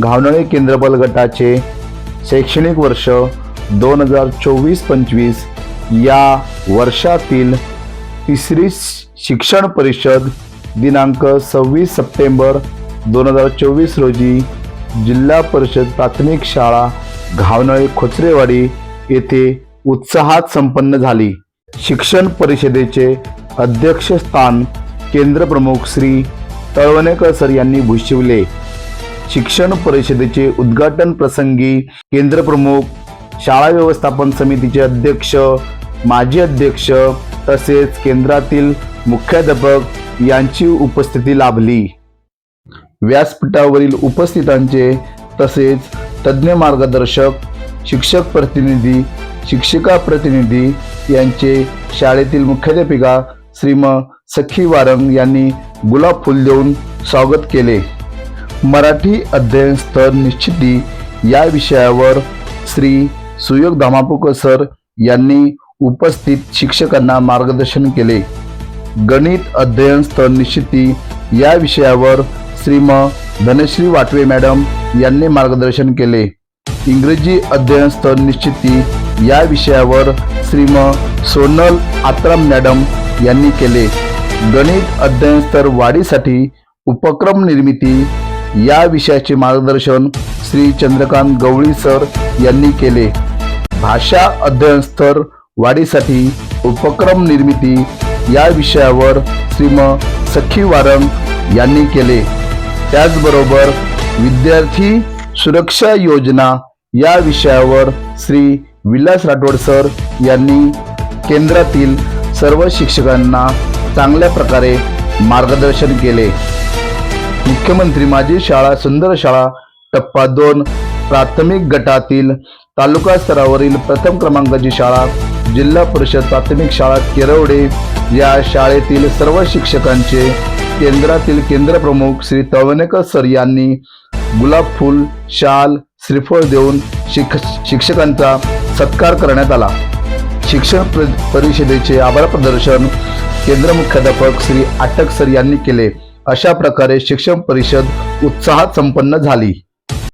घावनळे केंद्रबल गटाचे शैक्षणिक वर्ष दोन हजार चोवीस पंचवीस या वर्षातील तिसरी शिक्षण परिषद दिनांक सव्वीस सप्टेंबर दोन हजार चोवीस रोजी जिल्हा परिषद प्राथमिक शाळा घावनळे खोचरेवाडी येथे उत्साहात संपन्न झाली. शिक्षण परिषदेचे अध्यक्षस्थान केंद्रप्रमुख श्री तळवणेकर सर यांनी भूषविले. शिक्षण परिषदेचे उद्घाटन प्रसंगी केंद्रप्रमुख शाळा व्यवस्थापन समितीचे अध्यक्ष माजी अध्यक्ष तसेच केंद्रातील मुख्याध्यापक यांची उपस्थिती लाभली. व्यासपीठावरील उपस्थितांचे तसेच तज्ज्ञ मार्गदर्शक शिक्षक प्रतिनिधी शिक्षिका प्रतिनिधी यांचे शाळेतील मुख्याध्यापिका श्रीम सखी वारंग यांनी गुलाब फूल देऊन स्वागत केले. मराठी अध्ययन स्तर निश्चिती या विषयावर श्री सुयोग धामापूकर सर यांनी उपस्थित शिक्षकांना मार्गदर्शन केले. गणित अध्ययन स्तर निश्चिती या विषयावर श्रीम धनश्री वाटवे मॅडम यांनी मार्गदर्शन केले. इंग्रजी अध्ययन स्तर निश्चिती या विषयावर श्रीम सोनल आत्राम मॅडम यांनी केले. गणित अध्ययन स्तर वाढीसाठी उपक्रम निर्मिती या विषयाचे मार्गदर्शन श्री चंद्रकांत गवळी सर यांनी केले. भाषा अध्ययन स्तर वाढीसाठी उपक्रम निर्मिती या विषयावर श्रीम सखी वारंग यांनी केले. त्याचबरोबर विद्यार्थी सुरक्षा योजना या विषयावर श्री विलास राठोड सर यांनी केंद्रातील सर्व शिक्षकांना चांगल्या प्रकारे मार्गदर्शन केले. मुख्यमंत्री माझी शाळा सुंदर शाळा टप्पा दोन प्राथमिक गटातील तालुका स्तरावरील प्रथम क्रमांकाची शाळा जिल्हा परिषद प्राथमिक शाळा केरवडे या शाळेतील सर्व शिक्षकांचे केंद्रातील केंद्रप्रमुख श्री तळवणेकर सर यांनी गुलाब फूल शाल श्रीफळ देऊन शिक शिक्षकांचा सत्कार करण्यात आला. शिक्षण प्र- परिषदेचे आभार प्रदर्शन केंद्र मुख्याध्यापक श्री आटक सर यांनी केले. अशा प्रकारे शिक्षण परिषद उत्साहात संपन्न झाली.